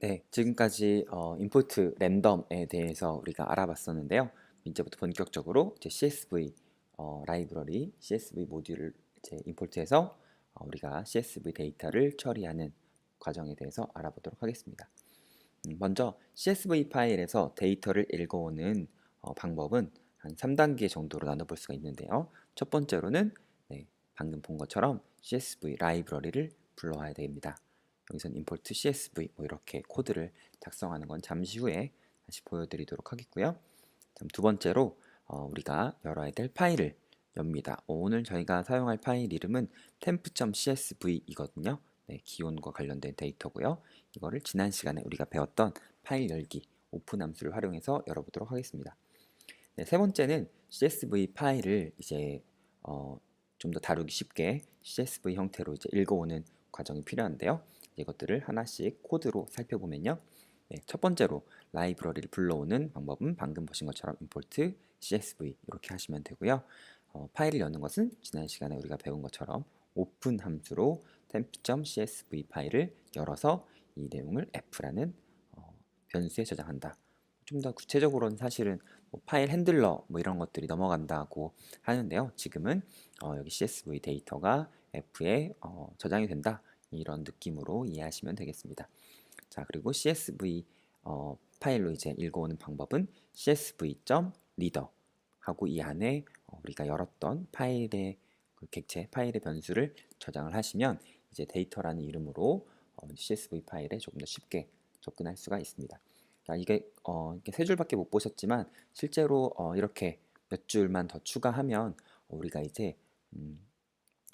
네, 지금까지 어, 임포트 랜덤에 대해서 우리가 알아봤었는데요. 이제부터 본격적으로 이제 CSV 어, 라이브러리, CSV 모듈을 이제 임포트해서 어, 우리가 CSV 데이터를 처리하는 과정에 대해서 알아보도록 하겠습니다. 음, 먼저 CSV 파일에서 데이터를 읽어오는 어, 방법은 한 3단계 정도로 나눠볼 수가 있는데요. 첫 번째로는 네, 방금 본 것처럼 CSV 라이브러리를 불러와야 됩니다. 여기서는 import csv 뭐 이렇게 코드를 작성하는 건 잠시 후에 다시 보여드리도록 하겠고요. 두 번째로 어, 우리가 열어야 될 파일을 엽니다. 어, 오늘 저희가 사용할 파일 이름은 temp.csv이거든요. 네, 기온과 관련된 데이터고요. 이거를 지난 시간에 우리가 배웠던 파일 열기 오픈 함수를 활용해서 열어보도록 하겠습니다. 네, 세 번째는 csv 파일을 이제 어, 좀 더 다루기 쉽게 csv 형태로 이제 읽어오는 과정이 필요한데요. 이것들을 하나씩 코드로 살펴보면요. 네, 첫 번째로 라이브러리를 불러오는 방법은 방금 보신 것처럼 import csv 이렇게 하시면 되고요. 어, 파일을 여는 것은 지난 시간에 우리가 배운 것처럼 오픈 함수로 temp.csv 파일을 열어서 이 내용을 f라는 어, 변수에 저장한다. 좀 더 구체적으로는 사실은 뭐 파일 핸들러 뭐 이런 것들이 넘어간다고 하는데요. 지금은 어, 여기 csv 데이터가 f에 어, 저장이 된다. 이런 느낌으로 이해하시면 되겠습니다. 자 그리고 CSV 어, 파일로 이제 읽어오는 방법은 csv.reader 하고 이 안에 어, 우리가 열었던 파일의 그 객체 파일의 변수를 저장을 하시면 이제 데이터라는 이름으로 어, CSV 파일에 조금 더 쉽게 접근할 수가 있습니다. 자, 이게 어, 이렇게 세 줄밖에 못 보셨지만 실제로 어, 이렇게 몇 줄만 더 추가하면 우리가 이제 음,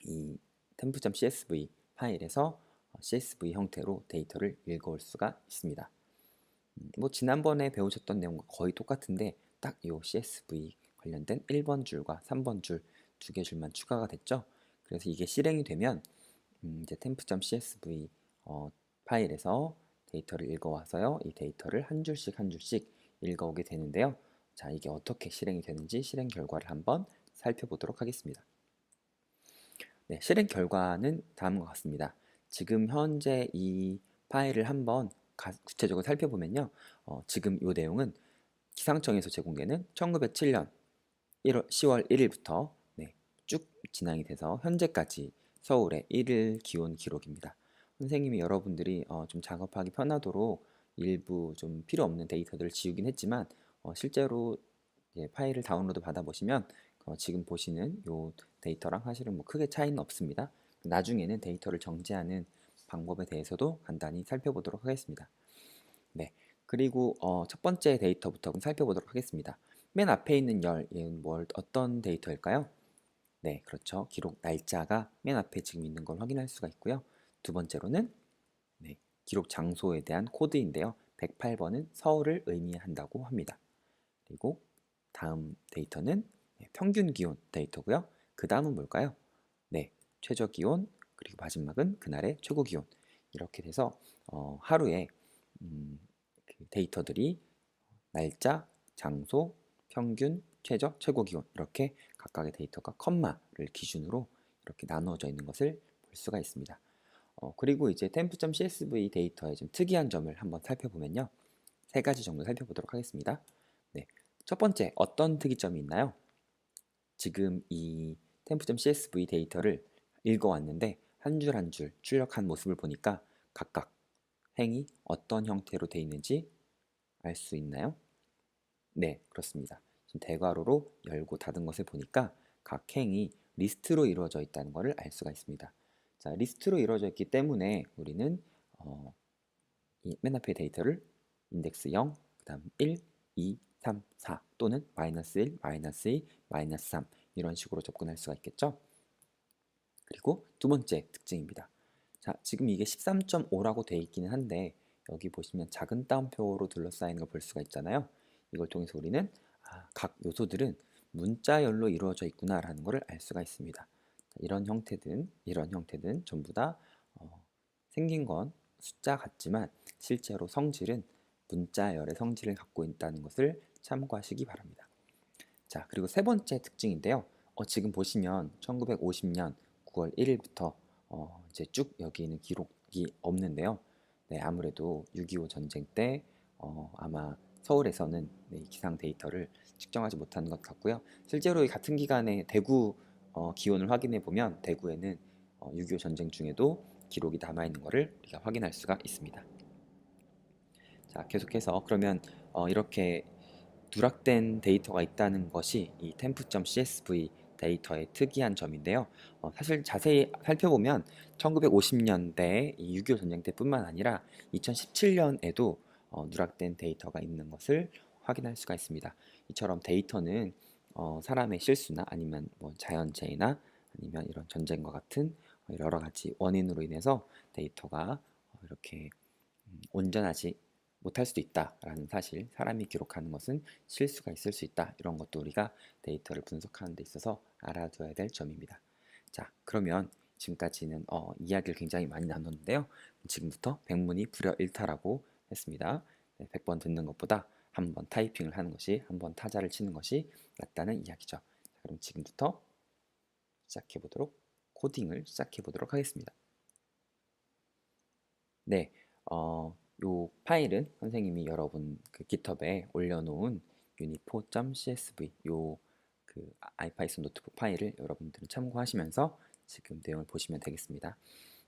이 temp.csv 파일에서 CSV 형태로 데이터를 읽어올 수가 있습니다. 음, 뭐 지난번에 배우셨던 내용과 거의 똑같은데 딱 이 CSV 관련된 1번 줄과 3번 줄 두 개 줄만 추가가 됐죠. 그래서 이게 실행이 되면 음, 이제 temp.csv 어, 파일에서 데이터를 읽어와서요. 이 데이터를 한 줄씩 한 줄씩 읽어오게 되는데요. 자, 이게 어떻게 실행이 되는지 실행 결과를 한번 살펴보도록 하겠습니다. 네, 실행 결과는 다음과 같습니다. 지금 현재 이 파일을 한번 구체적으로 살펴보면요. 어, 지금 이 내용은 기상청에서 제공되는 1907년 1월, 10월 1일부터 네, 쭉 진행이 돼서 현재까지 서울의 1일 기온 기록입니다. 선생님이 여러분들이 어, 좀 작업하기 편하도록 일부 좀 필요 없는 데이터들을 지우긴 했지만 어, 실제로 파일을 다운로드 받아보시면 어, 지금 보시는 이 데이터랑 사실은 뭐 크게 차이는 없습니다. 나중에는 데이터를 정지하는 방법에 대해서도 간단히 살펴보도록 하겠습니다. 네, 그리고 어, 첫 번째 데이터부터 살펴보도록 하겠습니다. 맨 앞에 있는 열, 얘는 뭘 어떤 데이터일까요? 네, 그렇죠. 기록 날짜가 맨 앞에 지금 있는 걸 확인할 수가 있고요. 두 번째로는 네, 기록 장소에 대한 코드인데요. 108번은 서울을 의미한다고 합니다. 그리고 다음 데이터는 네, 평균 기온 데이터고요. 그 다음은 뭘까요? 네, 최저 기온 그리고 마지막은 그날의 최고 기온 이렇게 돼서 어, 하루에 음, 그 데이터들이 날짜, 장소, 평균, 최저, 최고 기온 이렇게 각각의 데이터가 컴마를 기준으로 이렇게 나누어져 있는 것을 볼 수가 있습니다. 어, 그리고 이제 temp.csv 데이터의 좀 특이한 점을 한번 살펴보면요. 세 가지 정도 살펴보도록 하겠습니다. 네, 첫 번째 어떤 특이점이 있나요? 지금 이 temp.csv 데이터를 읽어왔는데 한 줄 한 줄 출력한 모습을 보니까 각각 행이 어떤 형태로 되어 있는지 알 수 있나요? 네, 그렇습니다. 지금 대괄호로 열고 닫은 것을 보니까 각 행이 리스트로 이루어져 있다는 것을 알 수가 있습니다. 자, 리스트로 이루어져 있기 때문에 우리는 어, 이맨 앞에 데이터를 인덱스 0, 그 다음 1, 2, 3, 4 또는 마이너스 1, 마이너스 2, 마이너스 3 이런 식으로 접근할 수가 있겠죠. 그리고 두 번째 특징입니다. 자, 지금 이게 13.5라고 되어 있기는 한데 여기 보시면 작은 따옴표로 둘러싸인 걸볼 수가 있잖아요. 이걸 통해서 우리는 아, 각 요소들은 문자열로 이루어져 있구나라는 것을 알 수가 있습니다. 이런 형태든 이런 형태든 전부 다 어, 생긴 건 숫자 같지만 실제로 성질은 문자열의 성질을 갖고 있다는 것을 참고하시기 바랍니다. 자, 그리고 세 번째 특징인데요. 어, 지금 보시면 1950년 9월 1일부터 어, 이제 쭉 여기 있는 기록이 없는데요. 네, 아무래도 6.25 전쟁 때 어, 아마 서울에서는 네, 이 기상 데이터를 측정하지 못하는 것 같고요. 실제로 이 같은 기간에 대구 어, 기온을 확인해 보면 대구에는 어, 6.25 전쟁 중에도 기록이 남아 있는 것을 우리가 확인할 수가 있습니다. 자, 계속해서 그러면 어, 이렇게 누락된 데이터가 있다는 것이 이 temp.csv 데이터의 특이한 점인데요. 어, 사실 자세히 살펴보면 1950년대 이6.25 전쟁 때뿐만 아니라 2017년에도 어, 누락된 데이터가 있는 것을 확인할 수가 있습니다. 이처럼 데이터는 어, 사람의 실수나 아니면 뭐 자연재해나 아니면 이런 전쟁과 같은 여러 가지 원인으로 인해서 데이터가 어, 이렇게 음, 온전하지 못할 수도 있다라는 사실, 사람이 기록하는 것은 실수가 있을 수 있다. 이런 것도 우리가 데이터를 분석하는 데 있어서 알아둬야 될 점입니다. 자, 그러면 지금까지는 어, 이야기를 굉장히 많이 나눴는데요. 지금부터 백문이 불여 일타라고 했습니다. 네, 100번 듣는 것보다 한 번 타이핑을 하는 것이, 한 번 타자를 치는 것이 낫다는 이야기죠. 자, 그럼 지금부터 시작해 보도록 코딩을 시작해 보도록 하겠습니다. 네, 어, 요 파일은 선생님이 여러분 그 깃허브에 올려놓은 uni4.csv 요그 아이파이썬 노트북 파일을 여러분들은 참고하시면서 지금 내용을 보시면 되겠습니다.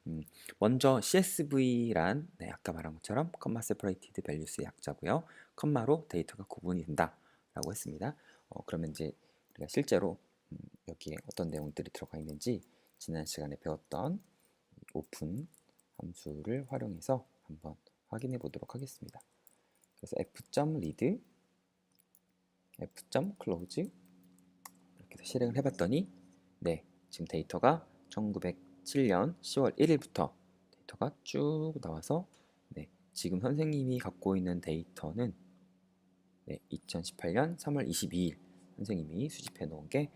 음, 먼저 CSV란 네, 아까 말한 것처럼 컴마 세퍼레이티드 밸류스의 약자고요. 컴마로 데이터가 구분이 된다라고 했습니다. 어, 그러면 이제 우리가 실제로 음, 여기에 어떤 내용들이 들어가 있는지 지난 시간에 배웠던 오픈 함수를 활용해서 한번 확인해 보도록 하겠습니다. 그래서 f.read f.close 이렇게 해서 실행을 해봤더니 네 지금 데이터가 1907년 10월 1일부터 데이터가 쭉 나와서 네 지금 선생님이 갖고 있는 데이터는 네, 2018년 3월 22일 선생님이 수집해 놓은 게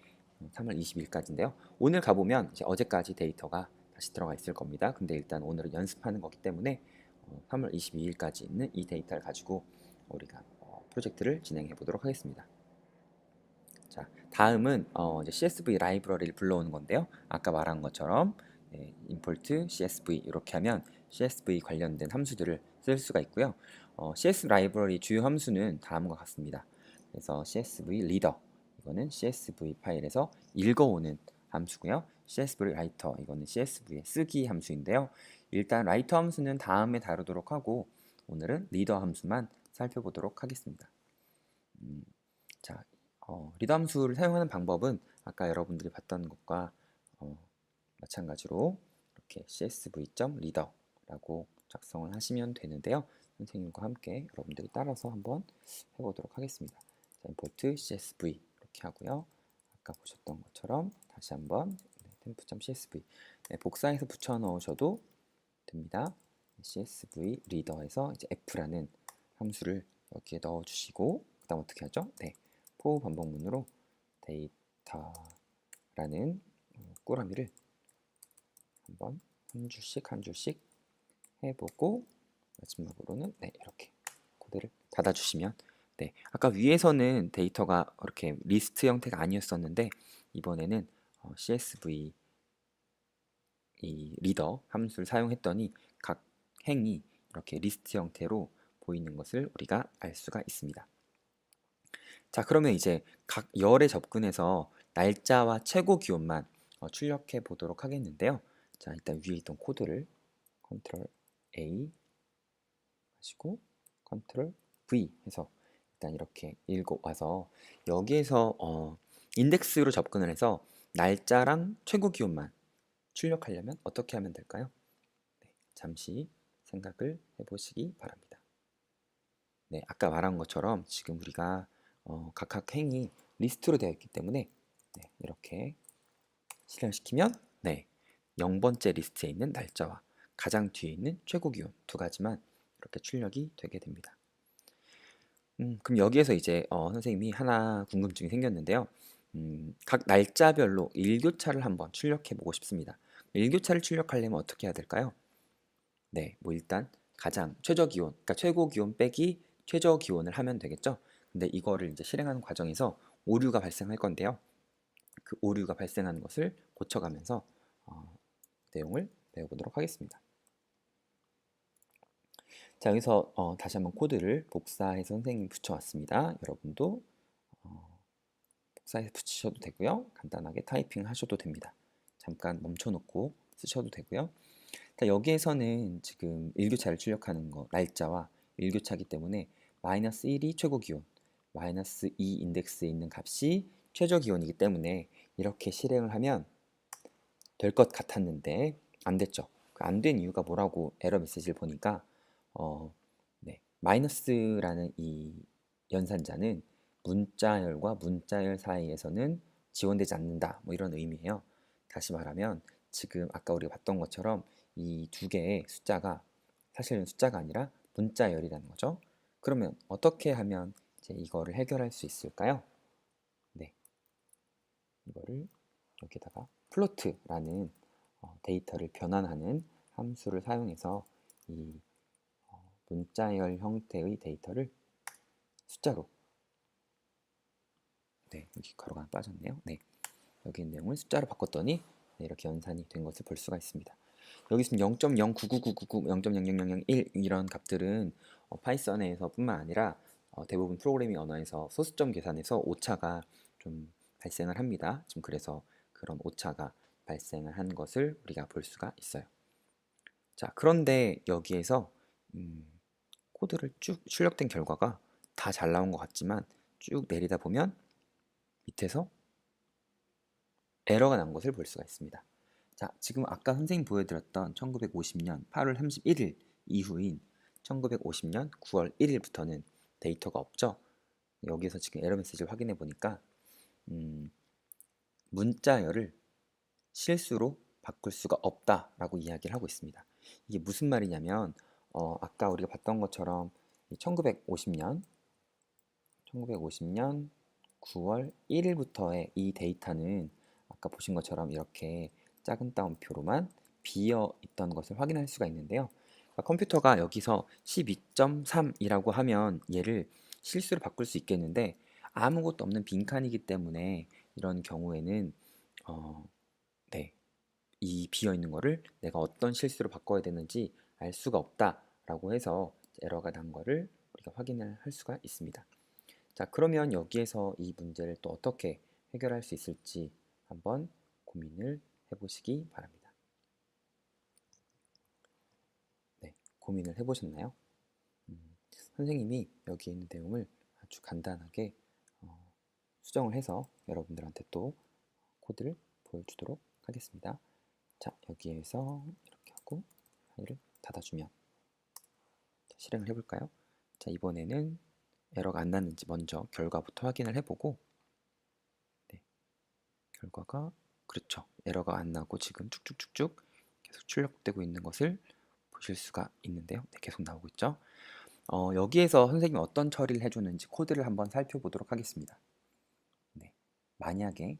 3월 20일까지인데요. 오늘 가보면 이제 어제까지 데이터가 다시 들어가 있을 겁니다. 근데 일단 오늘은 연습하는 거기 때문에 3월 22일까지 있는 이 데이터를 가지고 우리가 어, 프로젝트를 진행해 보도록 하겠습니다. 자, 다음은 어, 이제 CSV 라이브러리를 불러오는 건데요. 아까 말한 것처럼 네, import CSV 이렇게 하면 CSV 관련된 함수들을 쓸 수가 있고요. 어, CS 라이브러리 주요 함수는 다음과 같습니다. 그래서 CSV reader 이거는 CSV 파일에서 읽어오는 함수고요. CSV writer 이거는 CSV의 쓰기 함수인데요. 일단 라이터 함수는 다음에 다루도록 하고 오늘은 리더 함수만 살펴보도록 하겠습니다. 음, 자, 어, 리더 함수를 사용하는 방법은 아까 여러분들이 봤던 것과 어, 마찬가지로 이렇게 csv.reader라고 작성을 하시면 되는데요. 선생님과 함께 여러분들이 따라서 한번 해보도록 하겠습니다. 자, import csv 이렇게 하고요. 아까 보셨던 것처럼 다시 한번 네, temp.csv 네, 복사해서 붙여 넣으셔도 됩니다. CSV 리더에서 이제 F라는 함수를 여기에 넣어 주시고 그다음 어떻게 하죠? 네. 포 반복문으로 데이터라는 꾸러미를 한번 한 줄씩 한 줄씩 해보고 마지막으로는 네, 이렇게 코드를 닫아 주시면 네. 아까 위에서는 데이터가 이렇게 리스트 형태가 아니었었는데 이번에는 어, CSV 이 리더 함수를 사용했더니 각 행이 이렇게 리스트 형태로 보이는 것을 우리가 알 수가 있습니다. 자 그러면 이제 각 열에 접근해서 날짜와 최고 기온만 어, 출력해 보도록 하겠는데요. 자 일단 위에 있던 코드를 컨트롤 A 하시고 컨트롤 V 해서 일단 이렇게 읽어 와서 여기에서 어, 인덱스로 접근을 해서 날짜랑 최고 기온만 출력하려면 어떻게 하면 될까요? 네, 잠시 생각을 해보시기 바랍니다. 네, 아까 말한 것처럼 지금 우리가 어, 각각 행이 리스트로 되어 있기 때문에 네, 이렇게 실행시키면 네, 0번째 리스트에 있는 날짜와 가장 뒤에 있는 최고 기온 두 가지만 이렇게 출력이 되게 됩니다. 음, 그럼 여기에서 이제 어, 선생님이 하나 궁금증이 생겼는데요. 음, 각 날짜별로 일교차를 한번 출력해 보고 싶습니다. 일교차를 출력하려면 어떻게 해야 될까요? 네, 뭐 일단 가장 최저 기온, 그러니까 최고 기온 빼기 최저 기온을 하면 되겠죠. 근데 이거를 이제 실행하는 과정에서 오류가 발생할 건데요. 그 오류가 발생하는 것을 고쳐가면서 어, 내용을 배워보도록 하겠습니다. 자 여기서 어, 다시 한번 코드를 복사해서 선생님이 붙여왔습니다. 여러분도 어, 복사해서 붙이셔도 되고요. 간단하게 타이핑 하셔도 됩니다. 잠깐 멈춰놓고 쓰셔도 되고요. 자 여기에서는 지금 일교차를 출력하는 거 날짜와 일교차기 때문에 마이너스 1이 최고 기온, 마이너스 2 인덱스에 있는 값이 최저 기온이기 때문에 이렇게 실행을 하면 될 것 같았는데 안 됐죠. 안 된 이유가 뭐라고 에러 메시지를 보니까 어, 네, 마이너스라는 이 연산자는 문자열과 문자열 사이에서는 지원되지 않는다. 뭐 이런 의미예요. 다시 말하면 지금 아까 우리가 봤던 것처럼 이 두 개의 숫자가 사실은 숫자가 아니라 문자열이라는 거죠. 그러면 어떻게 하면 이제 이거를 해결할 수 있을까요? 네, 이거를 여기다가 플로트라는 어, 데이터를 변환하는 함수를 사용해서 이 어, 문자열 형태의 데이터를 숫자로 네 여기 가로가 빠졌네요. 네 여기 있는 내용을 숫자로 바꿨더니 네, 이렇게 연산이 된 것을 볼 수가 있습니다. 여기 있으면 0.099999, 0.00001 이런 값들은 어, 파이썬에서뿐만 아니라 어, 대부분 프로그래밍 언어에서 소수점 계산에서 오차가 좀 발생을 합니다. 지금 그래서 그런 오차가 발생을 한 것을 우리가 볼 수가 있어요. 자, 그런데 여기에서 음, 코드를 쭉 출력된 결과가 다 잘 나온 것 같지만 쭉 내리다 보면 밑에서 에러가 난 것을 볼 수가 있습니다. 자, 지금 아까 선생님 보여드렸던 1950년 8월 31일 이후인 1950년 9월 1일부터는 데이터가 없죠. 여기서 지금 에러 메시지를 확인해 보니까 음, 문자열을 실수로 바꿀 수가 없다라고 이야기를 하고 있습니다. 이게 무슨 말이냐면 어, 아까 우리가 봤던 것처럼 1950년 1950년 9월 1일부터의 이 데이터는 아까 보신 것처럼 이렇게 작은 따옴표로만 비어 있던 것을 확인할 수가 있는데요. 그러니까 컴퓨터가 여기서 12.3이라고 하면 얘를 실수로 바꿀 수 있겠는데 아무것도 없는 빈칸이기 때문에 이런 경우에는 어, 네, 이 비어 있는 거를 내가 어떤 실수로 바꿔야 되는지 알 수가 없다라고 해서 에러가 난 거를 우리가 확인을 할 수가 있습니다. 자, 그러면 여기에서 이 문제를 또 어떻게 해결할 수 있을지 한번 고민을 해보시기 바랍니다. 네, 고민을 해보셨나요? 음, 선생님이 여기 있는 내용을 아주 간단하게 어, 수정을 해서 여러분들한테 또 코드를 보여주도록 하겠습니다. 자, 여기에서 이렇게 하고 파일을 닫아주면 자, 실행을 해볼까요? 자, 이번에는 에러가 안 났는지 먼저 결과부터 확인을 해보고 네, 결과가 그렇죠. 에러가 안 나고 지금 쭉쭉쭉쭉 계속 출력되고 있는 것을 보실 수가 있는데요. 네, 계속 나오고 있죠. 어, 여기에서 선생님이 어떤 처리를 해주는지 코드를 한번 살펴보도록 하겠습니다. 네, 만약에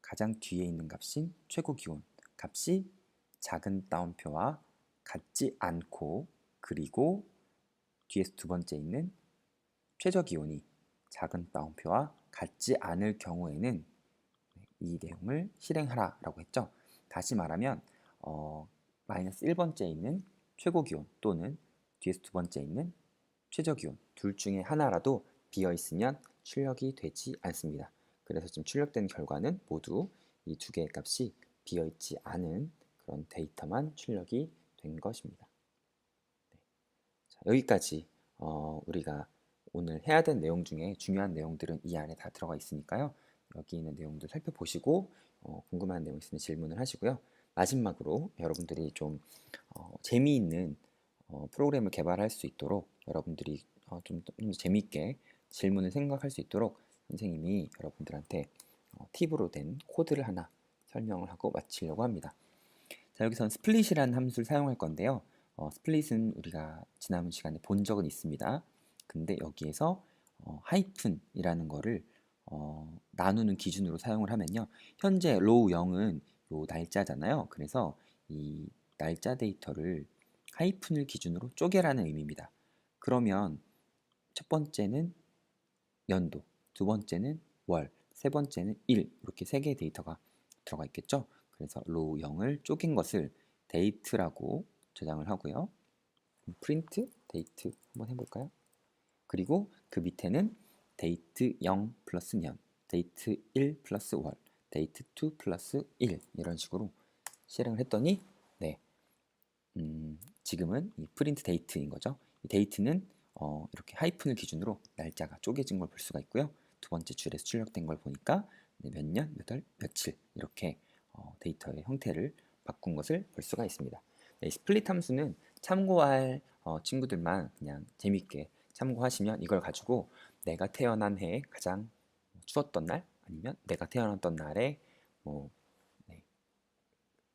가장 뒤에 있는 값인 최고 기온 값이 작은 따옴표와 같지 않고 그리고 뒤에서 두 번째 있는 최저 기온이 작은 따옴표와 같지 않을 경우에는 이 내용을 실행하라 라고 했죠. 다시 말하면 어, 마이너스 1번째 있는 최고 기온 또는 뒤에서 두 번째 있는 최저 기온 둘 중에 하나라도 비어 있으면 출력이 되지 않습니다. 그래서 지금 출력된 결과는 모두 이 두 개의 값이 비어 있지 않은 그런 데이터만 출력이 된 것입니다. 네. 자, 여기까지 어, 우리가 오늘 해야 될 내용 중에 중요한 내용들은 이 안에 다 들어가 있으니까요. 여기 있는 내용들 살펴보시고 어, 궁금한 내용 있으면 질문을 하시고요. 마지막으로 여러분들이 좀 어, 재미있는 어, 프로그램을 개발할 수 있도록 여러분들이 어, 좀, 좀 재미있게 질문을 생각할 수 있도록 선생님이 여러분들한테 어, 팁으로 된 코드를 하나 설명을 하고 마치려고 합니다. 자 여기선 스플릿이라는 함수를 사용할 건데요. 어, 스플릿은 우리가 지난 시간에 본 적은 있습니다. 근데 여기에서 어, 하이픈이라는 거를 어, 나누는 기준으로 사용을 하면요. 현재 로우 0은 요 날짜잖아요. 그래서 이 날짜 데이터를 하이픈을 기준으로 쪼개라는 의미입니다. 그러면 첫 번째는 연도, 두 번째는 월, 세 번째는 일 이렇게 세 개의 데이터가 들어가 있겠죠. 그래서 로우 0을 쪼갠 것을 데이트라고 저장을 하고요. 프린트 데이트 한번 해볼까요? 그리고 그 밑에는 데이트 0 플러스 년, 데이트 1 플러스 월, 데이트 2 플러스 1 이런 식으로 실행을 했더니 네, 음, 지금은 이 프린트 데이트인 거죠. 이 데이트는 어, 이렇게 하이픈을 기준으로 날짜가 쪼개진 걸 볼 수가 있고요. 두 번째 줄에서 출력된 걸 보니까 네, 몇 년, 몇 월, 며칠 이렇게 어, 데이터의 형태를 바꾼 것을 볼 수가 있습니다. 네, 이 스플릿 함수는 참고할 어, 친구들만 그냥 재밌게 참고하시면 이걸 가지고 내가 태어난 해에 가장 추웠던 날 아니면 내가 태어났던 날에 뭐 네,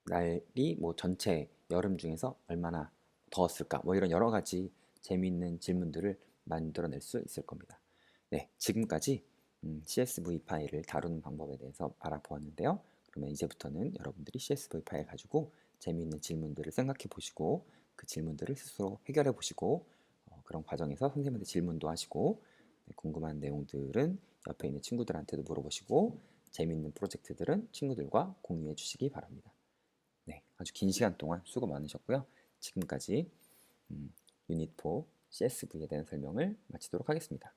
날이 뭐 전체 여름 중에서 얼마나 더웠을까 뭐 이런 여러 가지 재미있는 질문들을 만들어낼 수 있을 겁니다. 네, 지금까지 음, CSV 파일을 다루는 방법에 대해서 알아보았는데요. 그러면 이제부터는 여러분들이 CSV 파일 가지고 재미있는 질문들을 생각해 보시고 그 질문들을 스스로 해결해 보시고 어, 그런 과정에서 선생님한테 질문도 하시고 네, 궁금한 내용들은 옆에 있는 친구들한테도 물어보시고 재미있는 프로젝트들은 친구들과 공유해 주시기 바랍니다. 네, 아주 긴 시간 동안 수고 많으셨고요. 지금까지 음, 유닛 4 CSV에 대한 설명을 마치도록 하겠습니다.